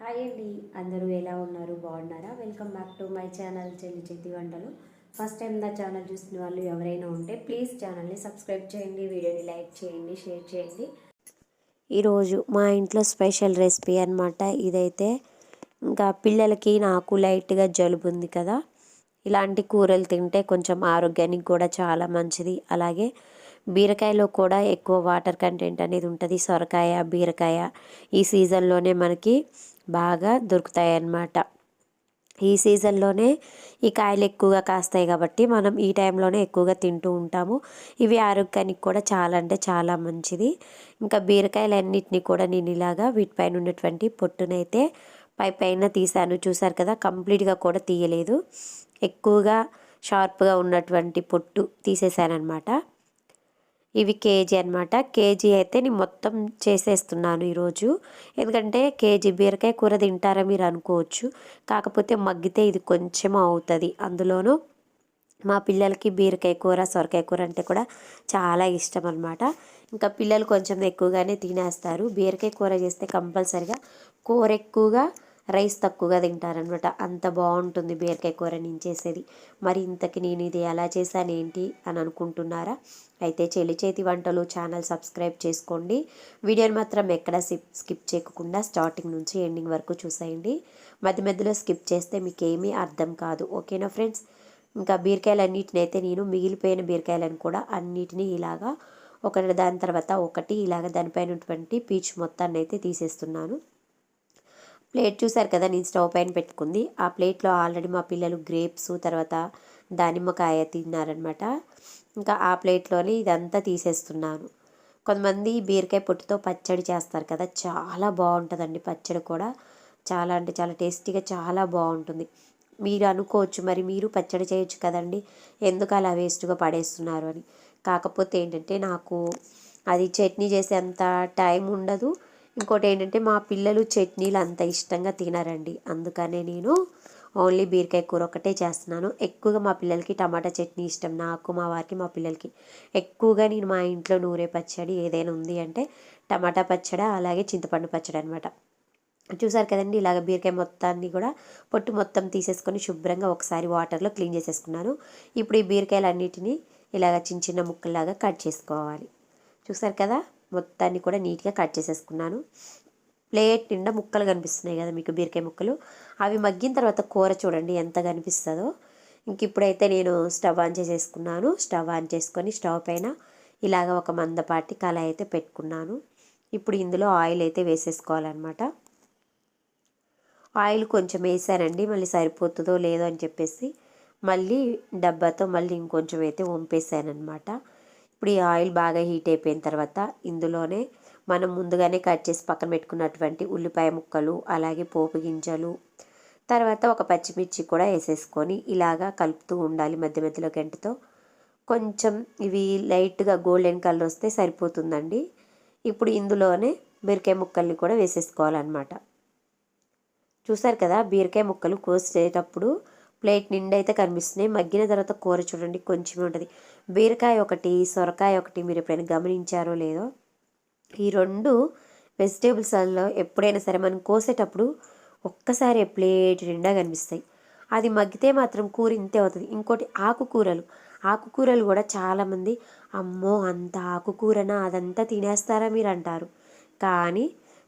Hi అండి. అందరూ ఎలా ఉన్నారు? బాగున్నారా? Welcome back to my channel Chelli Chethi Vantalu first time నా ఛానల్ చూసిన వాళ్ళు ఎవరైనా ఉంటే ప్లీజ్ ఛానల్ని సబ్స్క్రైబ్ చేయండి వీడియోని లైక్ చేయండి షేర్ చేయండి. ఈరోజు మా ఇంట్లో స్పెషల్ రెసిపీ అనమాట ఇదైతే ఇంకా పిల్లలకి నాకు లైట్గా జలుబు ఉంది కదా. ఇలాంటి కూరలు తింటే కొంచెం ఆరోగ్యానికి కూడా చాలా మంచిది. అలాగే బీరకాయలో కూడా ఎక్కువ వాటర్ కంటెంట్ అనేది ఉంటుంది. సొరకాయ బీరకాయ ఈ సీజన్లోనే మనకి బాగా దొరుకుతాయి అన్నమాట ఈ సీజన్లోనే ఈ కాయలు ఎక్కువగా కాస్తాయి కాబట్టి మనం ఈ టైంలోనే ఎక్కువగా తింటూ ఉంటాము. ఇవి ఆరోగ్యానికి కూడా చాలా అంటే చాలా మంచిది. ఇంకా బీరకాయలు అన్నిటిని కూడా నేను ఇలాగా వీటిపైన ఉన్నటువంటి పొట్టునైతే పై పైన తీసాను చూసారు కదా కంప్లీట్గా కూడా తీయలేదు. ఎక్కువగా షార్ప్గా ఉన్నటువంటి పొట్టు తీసేసానమాట ఇవి కేజీ అనమాట కేజీ అయితే నేను మొత్తం చేసేస్తున్నాను ఈరోజు. ఎందుకంటే కేజీ బీరకాయ కూర తింటారా మీరు అనుకోవచ్చు. కాకపోతే మగ్గితే ఇది కొంచెం అవుతుంది. అందులోనూ మా పిల్లలకి బీరకాయ కూర సొరకాయ కూర అంటే కూడా చాలా ఇష్టం అనమాట ఇంకా పిల్లలు కొంచెం ఎక్కువగానే తినేస్తారు. బీరకాయ కూర చేస్తే కంపల్సరిగా కూర ఎక్కువగా రైస్ తక్కువగా తింటారనమాట అంత బాగుంటుంది బీరకాయ కూర నేను చేసేది. మరి ఇంతకి నేను ఇది ఎలా చేశాను ఏంటి అని అనుకుంటున్నారా? అయితే చెల్లి చేతి వంటలు ఛానల్ సబ్స్క్రైబ్ చేసుకోండి. వీడియోని మాత్రం ఎక్కడ స్కిప్ స్కిప్ చేయకుండా స్టార్టింగ్ నుంచి ఎండింగ్ వరకు చూసేయండి. మధ్య మధ్యలో స్కిప్ చేస్తే మీకు ఏమీ అర్థం కాదు. ఓకేనా ఫ్రెండ్స్? ఇంకా బీరకాయలు అన్నిటిని అయితే నేను మిగిలిపోయిన బీరకాయలను కూడా అన్నిటినీ ఇలాగా ఒకటి దాని తర్వాత ఒకటి ఇలాగ దానిపైన ఉన్నటువంటి పీచు మొత్తాన్ని అయితే తీసేస్తున్నాను. ప్లేట్ చూసారు కదా నేను స్టవ్ పైన పెట్టుకుంది. ఆ ప్లేట్లో ఆల్రెడీ మా పిల్లలు గ్రేప్స్ తర్వాత దానిమ్మకాయ తిన్నారనమాట ఇంకా ఆ ప్లేట్లోనే ఇదంతా తీసేస్తున్నాను. కొంతమంది బీరకాయ పొట్టుతో పచ్చడి చేస్తారు కదా చాలా బాగుంటుందండి పచ్చడి కూడా. చాలా అంటే చాలా టేస్టీగా చాలా బాగుంటుంది. మీరు అనుకోవచ్చు మరి మీరు పచ్చడి చేయొచ్చు కదండి. ఎందుకు అలా వేస్ట్గా పడేస్తున్నారు అని. కాకపోతే ఏంటంటే నాకు అది చట్నీ చేసేంత టైం ఉండదు. ఇంకోటి ఏంటంటే మా పిల్లలు చట్నీలు అంత ఇష్టంగా తినరండి. అందుకనే నేను ఓన్లీ బీరకాయ కూర ఒకటే చేస్తున్నాను. ఎక్కువగా మా పిల్లలకి టమాటా చట్నీ ఇష్టం. నాకు మా వారికి మా పిల్లలకి. ఎక్కువగా నేను మా ఇంట్లో నూరే పచ్చడి ఏదైనా ఉంది అంటే టమాటా పచ్చడి అలాగే చింతపండు పచ్చడి అనమాట చూసారు కదండి ఇలాగ బీరకాయ మొత్తాన్ని కూడా పొట్టు మొత్తం తీసేసుకొని శుభ్రంగా ఒకసారి వాటర్లో క్లీన్ చేసేసుకున్నాను. ఇప్పుడు ఈ బీరకాయలు అన్నిటినీ ఇలాగ చిన్న చిన్న ముక్కల్లాగా కట్ చేసుకోవాలి. చూసారు కదా? మొత్తాన్ని కూడా నీట్గా కట్ చేసేసుకున్నాను. ప్లేట్ నిండా ముక్కలు కనిపిస్తున్నాయి కదా మీకు బీరకాయ ముక్కలు. అవి మగ్గిన తర్వాత కూర చూడండి ఎంత కనిపిస్తుందో. ఇంక ఇప్పుడైతే నేను స్టవ్ ఆన్ చేసేసుకున్నాను. స్టవ్ ఆన్ చేసుకొని స్టవ్ పైన ఇలాగ ఒక మందపాటి కళాయి అయితే పెట్టుకున్నాను. ఇప్పుడు ఇందులో ఆయిల్ అయితే వేసేసుకోవాలన్నమాట. ఆయిల్ కొంచెం వేసానండి. మళ్ళీ సరిపోతుందో లేదో అని చెప్పేసి మళ్ళీ డబ్బాతో మళ్ళీ ఇంకొంచెం అయితే వంపేసానమాట ఇప్పుడు ఈ ఆయిల్ బాగా హీట్ అయిపోయిన తర్వాత ఇందులోనే మనం ముందుగానే కట్ చేసి పక్కన పెట్టుకున్నటువంటి ఉల్లిపాయ ముక్కలు అలాగే పోపు గింజలు తర్వాత ఒక పచ్చిమిర్చి కూడా వేసేసుకొని ఇలాగా కలుపుతూ ఉండాలి మధ్య మధ్యలో గంటతో. కొంచెం ఇవి లైట్గా గోల్డెన్ కలర్ వస్తే సరిపోతుందండి. ఇప్పుడు ఇందులోనే బీరకాయ ముక్కల్ని కూడా వేసేసుకోవాలన్నమాట. చూసారు కదా బీరకాయ ముక్కలు కోసేటప్పుడు ప్లేట్ నిండా అయితే కనిపిస్తున్నాయి. మగ్గిన తర్వాత కూర చూడండి కొంచెమే ఉంటుంది. బీరకాయ ఒకటి సొరకాయ ఒకటి మీరు ఎప్పుడైనా గమనించారో లేదో. ఈ రెండు వెజిటేబుల్స్లో ఎప్పుడైనా సరే మనం కోసేటప్పుడు ఒక్కసారి ప్లేట్ నిండా కనిపిస్తాయి. అది మగ్గితే మాత్రం కూర ఇంతే అవుతుంది. ఇంకోటి ఆకుకూరలు. ఆకుకూరలు కూడా చాలామంది అమ్మో అంత ఆకుకూరనా? అదంతా తినేస్తారా మీరు అంటారు కానీ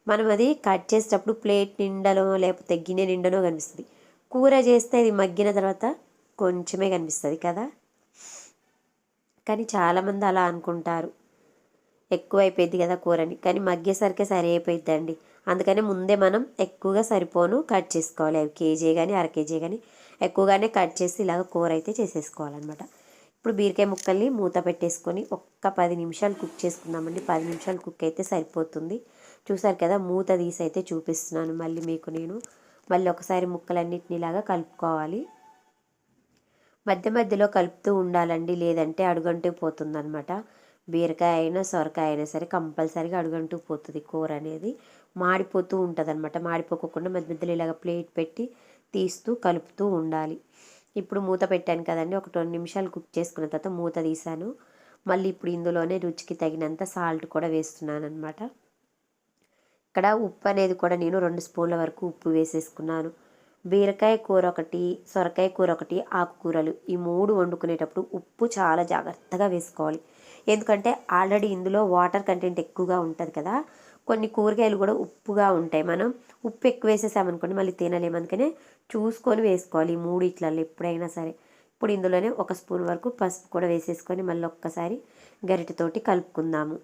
మనం అది కట్ చేసేటప్పుడు ప్లేట్ నిండలో లేకపోతే గిన్నె నిండనో కనిపిస్తుంది. కూర చేస్తే అది మగ్గిన తర్వాత కొంచెమే కనిపిస్తుంది కదా? కానీ చాలామంది అలా అనుకుంటారు. ఎక్కువ అయిపోయింది కదా కూరని. కానీ మగ్గేసరికి సరి అయిపోయిద్దండి అందుకనే ముందే మనం ఎక్కువగా సరిపోను కట్ చేసుకోవాలి. అవి కేజీ కానీ అర కేజీ కానీ ఎక్కువగానే కట్ చేసి ఇలాగ కూర అయితే చేసేసుకోవాలన్నమాట. ఇప్పుడు బీరకాయ ముక్కల్ని మూత పెట్టేసుకొని ఒక్క పది నిమిషాలు కుక్ చేసుకుందామండి. పది నిమిషాలు కుక్ అయితే సరిపోతుంది. చూసారు కదా మూత తీసి అయితే చూపిస్తున్నాను. మళ్ళీ మీకు నేను మళ్ళీ ఒకసారి ముక్కలన్నిటిని ఇలాగా కలుపుకోవాలి. మధ్య మధ్యలో కలుపుతూ ఉండాలండి. లేదంటే అడుగంటూ పోతుందనమాట బీరకాయ అయినా సొరకాయ అయినా సరే కంపల్సరీగా అడుగంటూ పోతుంది కూర అనేది. మాడిపోతూ ఉంటుంది అనమాట మాడిపోకుండా మధ్య మధ్యలో ఇలాగ ప్లేట్ పెట్టి తీస్తూ కలుపుతూ ఉండాలి. ఇప్పుడు మూత పెట్టాను కదండి. ఒక రెండు నిమిషాలు కుక్ చేసుకున్న తర్వాత మూత తీసాను. మళ్ళీ ఇప్పుడు ఇందులోనే రుచికి తగినంత సాల్ట్ కూడా వేస్తున్నాను అనమాట ఇక్కడ ఉప్పు అనేది కూడా నేను రెండు స్పూన్ల వరకు ఉప్పు వేసేసుకున్నాను. బీరకాయ కూర ఒకటి సొరకాయ కూర ఒకటి ఆకుకూరలు ఈ మూడు వండుకునేటప్పుడు ఉప్పు చాలా జాగ్రత్తగా వేసుకోవాలి. ఎందుకంటే ఆల్రెడీ ఇందులో వాటర్ కంటెంట్ ఎక్కువగా ఉంటుంది కదా. కొన్ని కూరగాయలు కూడా ఉప్పుగా ఉంటాయి. మనం ఉప్పు ఎక్కువ వేసేసామనుకోండి మళ్ళీ తినలేము. అందుకనే చూసుకొని వేసుకోవాలి ఈ మూడు ఇట్లలో ఎప్పుడైనా సరే. ఇప్పుడు ఇందులోనే ఒక స్పూన్ వరకు పసుపు కూడా వేసేసుకొని మళ్ళీ ఒక్కసారి గరిటెతోటి కలుపుకుందాము.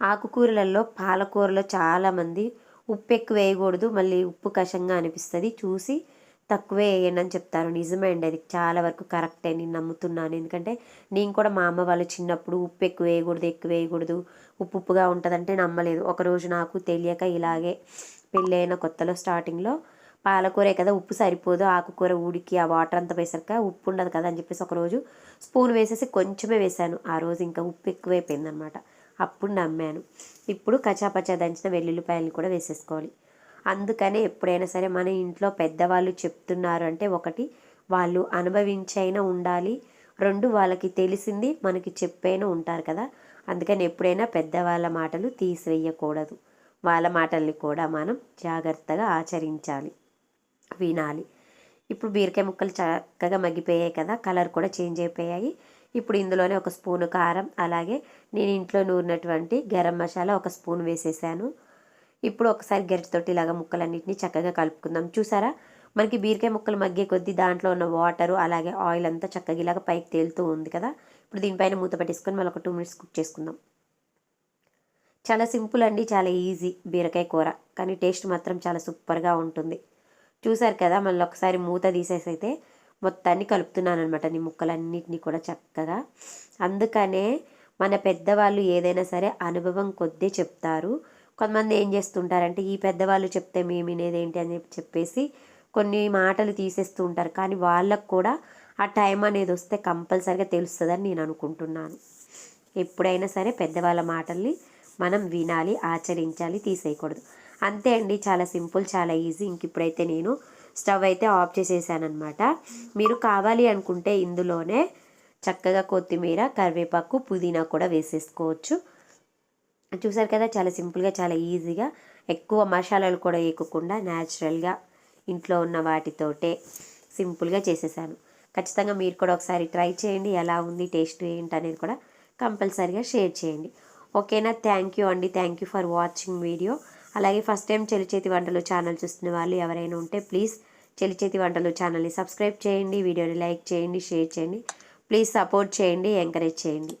ఆకుకూరలలో పాలకూరలో చాలామంది ఉప్పు ఎక్కువ వేయకూడదు మళ్ళీ ఉప్పు కషంగా అనిపిస్తుంది. చూసి తక్కువే వేయండి అని చెప్తారు. నిజమే అండి అది. చాలా వరకు కరెక్టే. నేను నమ్ముతున్నాను. ఎందుకంటే నేను కూడా మా అమ్మ వాళ్ళు చిన్నప్పుడు ఉప్పు ఎక్కువ వేయకూడదు ఎక్కువ వేయకూడదు ఉప్పు ఉప్పుగా ఉంటుందంటే నమ్మలేదు. ఒకరోజు నాకు తెలియక ఇలాగే పెళ్ళైన కొత్తలో స్టార్టింగ్లో పాలకూరే కదా ఉప్పు సరిపోదు ఆకుకూర ఉడికి ఆ వాటర్ అంతా వేసాక ఉప్పు ఉండదు కదా అని చెప్పేసి ఒకరోజు స్పూన్ వేసేసి కొంచెమే వేశాను. ఆ రోజు ఇంకా ఉప్పు ఎక్కువైపోయింది అనమాట అప్పుడు నమ్మాను. ఇప్పుడు కచాపచా దంచిన వెల్లుల్లిపాయలను కూడా వేసేసుకోవాలి. అందుకనే ఎప్పుడైనా సరే మన ఇంట్లో పెద్దవాళ్ళు చెప్తున్నారు అంటే ఒకటి వాళ్ళు అనుభవించైనా ఉండాలి. రెండు వాళ్ళకి తెలిసింది మనకి చెప్పైనా ఉంటారు కదా. అందుకని ఎప్పుడైనా పెద్దవాళ్ళ మాటలు తీసివేయకూడదు. వాళ్ళ మాటల్ని కూడా మనం జాగ్రత్తగా ఆచరించాలి. వినాలి. ఇప్పుడు బీరకాయ ముక్కలు చక్కగా మగ్గిపోయాయి కదా కలర్ కూడా చేంజ్ అయిపోయాయి. ఇప్పుడు ఇందులోనే ఒక స్పూను కారం అలాగే నేను ఇంట్లో నూరినటువంటి గరం మసాలా ఒక స్పూన్ వేసేసాను. ఇప్పుడు ఒకసారి గరిటతోటి ఇలాగ ముక్కలన్నింటినీ చక్కగా కలుపుకుందాం. చూసారా? మనకి బీరకాయ ముక్కలు మగ్గే కొద్దీ దాంట్లో ఉన్న వాటరు అలాగే ఆయిల్ అంతా చక్కగా ఇలాగ పైకి తేలుతూ ఉంది కదా? ఇప్పుడు దీనిపైన మూత పెట్టేసుకొని మళ్ళీ ఒక టూ మినిట్స్ కుక్ చేసుకుందాం. చాలా సింపుల్ అండి చాలా ఈజీ బీరకాయ కూర కానీ టేస్ట్ మాత్రం చాలా సూపర్గా ఉంటుంది. చూసారు కదా? మళ్ళీ ఒకసారి మూత తీసేసి అయితే మొత్తాన్ని కలుపుతున్నాను అనమాట నీ ముక్కలన్నిటినీ కూడా చక్కగా. అందుకనే మన పెద్దవాళ్ళు ఏదైనా సరే అనుభవం కొద్దీ చెప్తారు. కొంతమంది ఏం చేస్తుంటారంటే ఈ పెద్దవాళ్ళు చెప్తే మేము వినేదేంటి అని చెప్పేసి కొన్ని మాటలు తీసేస్తూ ఉంటారు. కానీ వాళ్ళకు కూడా ఆ టైం అనేది వస్తే కంపల్సరిగా తెలుస్తుందని నేను అనుకుంటున్నాను. ఎప్పుడైనా సరే పెద్దవాళ్ళ మాటల్ని మనం వినాలి ఆచరించాలి తీసేయకూడదు. అంతే అండి. చాలా సింపుల్ చాలా ఈజీ. ఇంక ఇప్పుడైతే నేను స్టవ్ అయితే ఆఫ్ చేసేసానమాట మీరు కావాలి అనుకుంటే ఇందులోనే చక్కగా కొత్తిమీర కరివేపాకు పుదీనా కూడా వేసేసుకోవచ్చు. చూసారు కదా చాలా సింపుల్గా చాలా ఈజీగా ఎక్కువ మసాలాలు కూడా వేయకుండా న్యాచురల్గా ఇంట్లో ఉన్న వాటితోటే సింపుల్గా చేసేసాను. ఖచ్చితంగా మీరు కూడా ఒకసారి ట్రై చేయండి ఎలా ఉంది టేస్ట్ ఏంటి అనేది కూడా కంపల్సరీగా షేర్ చేయండి. ఓకేనా? థ్యాంక్ యూ అండి. Thank you for watching video. అలాగే first time Chelichethi Vantalu channel చూస్తున్న వాళ్ళు ఎవరైనా ఉంటే ప్లీజ్ చెలిచేతి వంటలు ఛానల్ని సబ్స్క్రైబ్ చేయండి వీడియోని లైక్ చేయండి షేర్ చేయండి. ప్లీజ్ సపోర్ట్ చేయండి ఎంకరేజ్ చేయండి.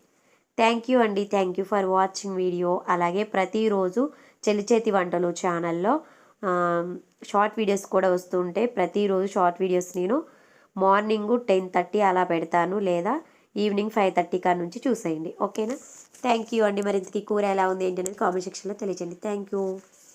థ్యాంక్ యూ అండి. Thank you for watching video. అలాగే ప్రతిరోజు చెలిచేతి వంటలు ఛానల్లో షార్ట్ వీడియోస్ కూడా వస్తుంటే ప్రతిరోజు షార్ట్ వీడియోస్ నేను మార్నింగ్ టెన్ థర్టీ అలా పెడతాను. లేదా ఈవినింగ్ ఫైవ్ థర్టీ కాడ నుంచి చూసేయండి. ఓకేనా? థ్యాంక్ యూ అండి. మరి ఇంతకీ కూర ఎలా ఉంది ఏంటి అనేది కామెంట్ సెక్షన్లో తెలియజేయండి. Thank you.